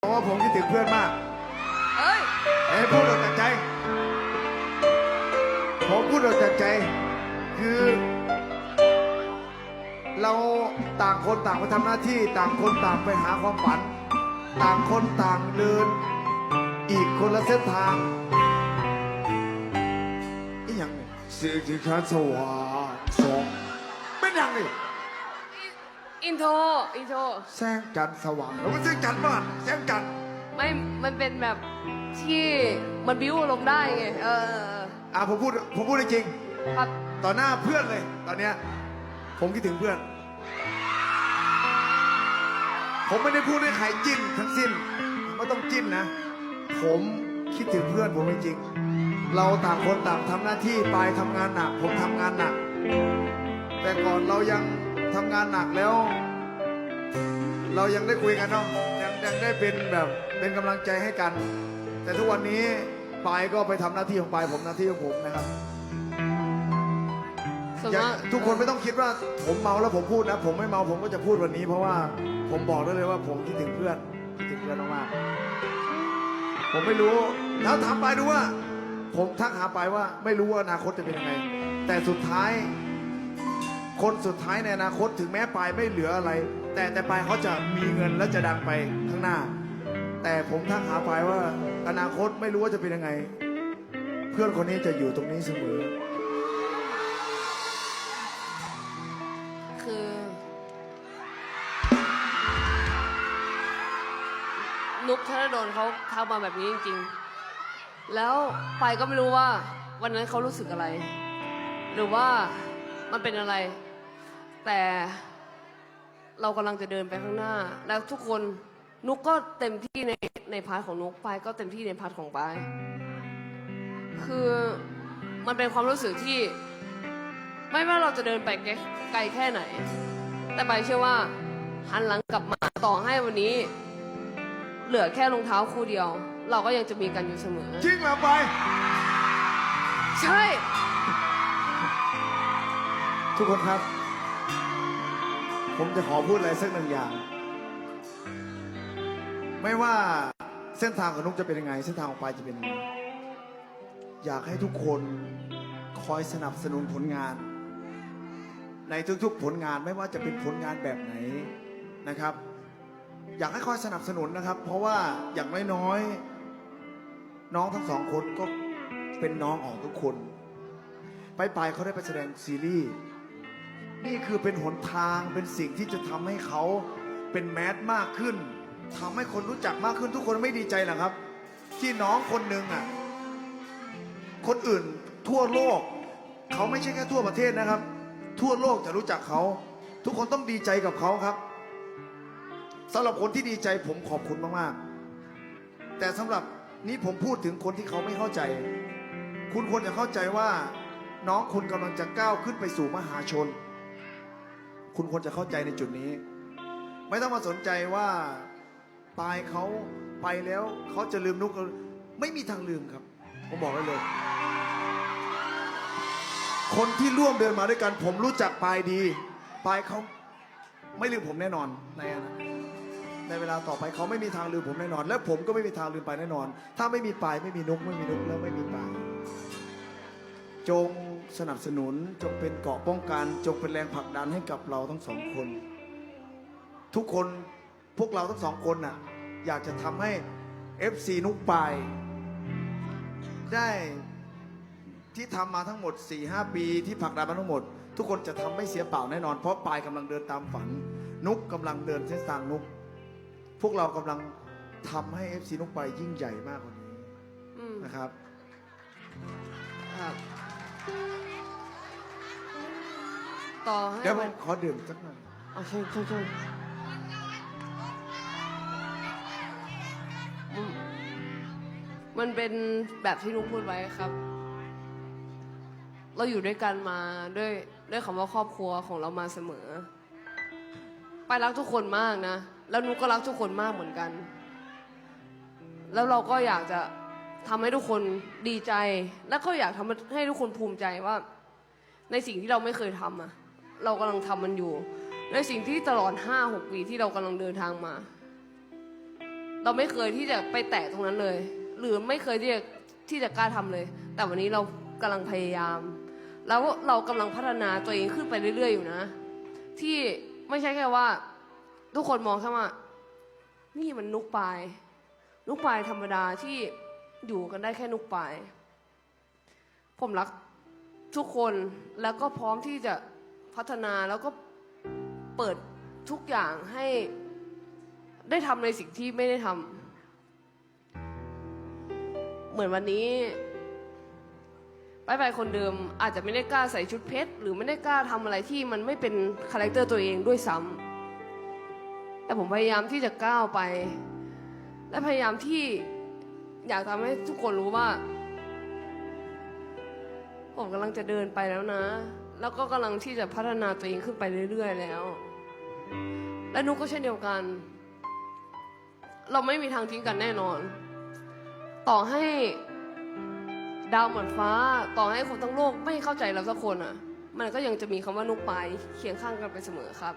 เพราะว่าผมคิดถึงเพื่อนมากเอ้ยเอ้ยพูดออกจากใจ ผมพูดออกจากใจ คือ เราต่างคนต่างไปทำหน้าที่ ต่างคนต่างไปหาความฝัน ต่างคนต่างเดิน อีกคนละเส้นทางอีหยังเนี่ยสิ่งที่ฉันสว่างสองเป็นหยังนี่ อินโทรอินโทรแสงจันทร์สว่างแล้วมันแสงจันทร์บ้านแสงจันทร์ไม่ มันเป็นแบบที่มันบิ้วอารมณ์ได้ไงเอออะผมพูดผมพูดจริงครับๆต่อหน้าเพื่อนเลย ตอนเนี้ยผมคิดถึงเพื่อน ผมไม่ได้พูดให้ใครจิ้นทั้งสิ้นไม่ต้องจิ้นนะ ผมคิดถึงเพื่อนผมจริงๆเราต่างคนต่างทำหน้าที่ปลายทำงานหนัก ผมทำงานหนัก แต่ก่อนเรายัง ทำงานหนักแล้ว เรายังได้คุยกันเนาะยังยังได้เป็นแบบเป็นกำลังใจให้กัน แต่ทุกวันนี้ปายก็ไปทำหน้าที่ของปายผมหน้าที่ของผมนะครับส่วนอย่ามากทุกคนไม่ต้องคิดว่าผมเมาแล้วผมพูดนะ ผมไม่เมาผมก็จะพูดวันนี้ เพราะว่าผมบอกได้เลยว่าผมคิดถึงเพื่อนคิดถึงเพื่อนมากๆผมไม่รู้แล้วถามไปายดูว่า ผมทักหาไปายว่าไม่รู้ว่าอนาคตจะเป็นยังไงแต่สุดท้าย คนสุดท้ายในอนาคตถึงแม้ปายไม่เหลืออะไร แต่แต่ปายเขาจะมีเงินและจะดังไปข้างหน้า แต่ผมทักหาปายว่าอนาคตไม่รู้ว่าจะเป็นยังไง เพื่อนคนนี้จะอยู่ตรงนี้เสมอ คือ นุกธนดลเขาทำมาแบบนี้จริง ๆ แล้วไปก็ไม่รู้ว่าวันนั้นเขารู้สึกอะไร หรือว่ามันเป็นอะไร แต่เรากำลังจะเดินไปข้างหน้า แล้วทุกคนนุกก็เต็มที่ในในพาร์ทของนุกปายก็เต็มที่ในพาร์ทของปายคือมันเป็นความรู้สึกที่ ไม่ว่าเราจะเดินไปไกลแค่ไหน แต่ไปายเชื่อว่าหันหลังกลับมาต่อให้วันนี้ เหลือแค่รองเท้าคู่เดียว เราก็ยังจะมีกันอยู่เสมอ จริงเหรอไปใช่ ทุกคนครับ ผมจะขอพูดอะไรสักหนึ่งอย่าง ไม่ว่าเส้นทางของนุกจะเป็นยังไง เส้นทางของปายจะเป็นยังไง อยากให้ทุกคนคอยสนับสนุนผลงาน ในทุกๆผลงานไม่ว่าจะเป็นผลงานแบบไหนนะครับ อยากให้คอยสนับสนุนนะครับ เพราะว่าอย่างน้อยๆน้องทั้งสองคนก็เป็นน้องของทุกคนไปไปเขาได้ไปแสดงซีรีส์ นี่คือเป็นหนทางเป็นสิ่งที่จะทำให้เขาเป็นแมสมากขึ้นทำให้คนรู้จักมากขึ้นทุกคนไม่ดีใจเหรอครับ ที่น้องคนหนึ่งอะ คนอื่นทั่วโลก เขาไม่ใช่แค่ทั่วประเทศนะครับ ทั่วโลกจะรู้จักเขา ทุกคนต้องดีใจกับเขาครับสำหรับคนที่ดีใจผมขอบคุณมากๆ แต่สำหรับนี่ผมพูดถึงคนที่เขาไม่เข้าใจ คุณควรจะเข้าใจว่า น้องคุณกำลังจะก้าวขึ้นไปสู่มหาชน คุณควรจะเข้าใจในจุดนี้ ไม่ต้องมาสนใจว่าปายเขาไปแล้วเขาจะลืมนุกไม่มีทางลืมครับ ผมบอกได้เลย คนที่ร่วมเดินมาด้วยกัน ผมรู้จักปลายดีปลายเขาไม่ลืมผมแน่นอนในนในเวลาต่อไปเขาไม่มีทางลืมผมแน่นอน และผมก็ไม่มีทางลืมไปแน่นอน ถ้าไม่มีปลายไม่มีนุกไม่มีนุกแล้วไม่มีปลาย จงสนับสนุนจงเป็นเกราะป้องกัน จงเป็นแรงผลักดันให้กับเราทั้งสองคน ทุกคนพวกเราทั้งสองคนน่ะอยากจะทำให้ FC นุกปายได้ที่ทำมาทั้งหมด 4-5 ปีที่ผลักดันมาทั้งหมด ทุกคนจะทำไม่เสียเปล่าแน่นอน เพราะปายกำลังเดินตามฝัน นุกกำลังเดินเส้นทางนุก พวกเรากำลังทำให้ FC นุกปายยิ่งใหญ่มากกว่านี้นะครับ ครับ ต่อให้เดี๋ยวผมัมนขอดื่มสักหน่อยเอาใช่ใช่ใช่อืมมันเป็นแบบที่นุกพูดไว้ครับ เราอยู่ด้วยกันมาด้วยด้วยคำว่าครอบครัวของเรามาเสมอ ไปรักทุกคนมากนะ แล้วนุกก็รักทุกคนมากเหมือนกัน แล้วเราก็อยากจะทำให้ทุกคนดีใจ แล้วก็อยากทำให้ทุกคนภูมิใจว่า ในสิ่งที่เราไม่เคยทำอะ เรากำลังทำมันอยู่ ในสิ่งที่ตลอดห้าหกปีที่เรากำลังเดินทางมา เราไม่เคยที่จะไปแตะตรงนั้นเลย หรือไม่เคยที่จะที่จะกล้าทำเลย แต่วันนี้เรากำลังพยายาม แล้วเรากำลังพัฒนาตัวเองขึ้นไปเรื่อย ๆ อยู่นะ ที่ไม่ใช่แค่ว่า ทุกคนมองแค่ว่า นี่มันนุกปลายนุกปลายธรรมดาที่อยู่กันได้แค่นุกปลาย ผมรักทุกคนแล้วก็พร้อมที่จะ พัฒนาแล้วก็เปิดทุกอย่างให้ได้ทำในสิ่งที่ไม่ได้ทำเหมือนวันนี้ไปไปคนเดิมอาจจะไม่ได้กล้าใส่ชุดเพชรหรือไม่ได้กล้าทำอะไรที่มันไม่เป็นคาแรคเตอร์ตัวเองด้วยซ้ำแต่ผมพยายามที่จะก้าวไป และพยายามที่อยากทำให้ทุกคนรู้ว่า ผมกำลังจะเดินไปแล้วนะ แล้วก็กำลังที่จะพัฒนาตัวเองขึ้นไปเรื่อยๆแล้ว และนุกก็เช่นเดียวกัน เราไม่มีทางทิ้งกันแน่นอน ต่อให้ดาวเหมือนฟ้า ต่อให้คนทั้งโลกไม่เข้าใจเราสักคนอะ มันก็ยังจะมีคำว่านุกไปเคียงข้างกันไปเสมอครับ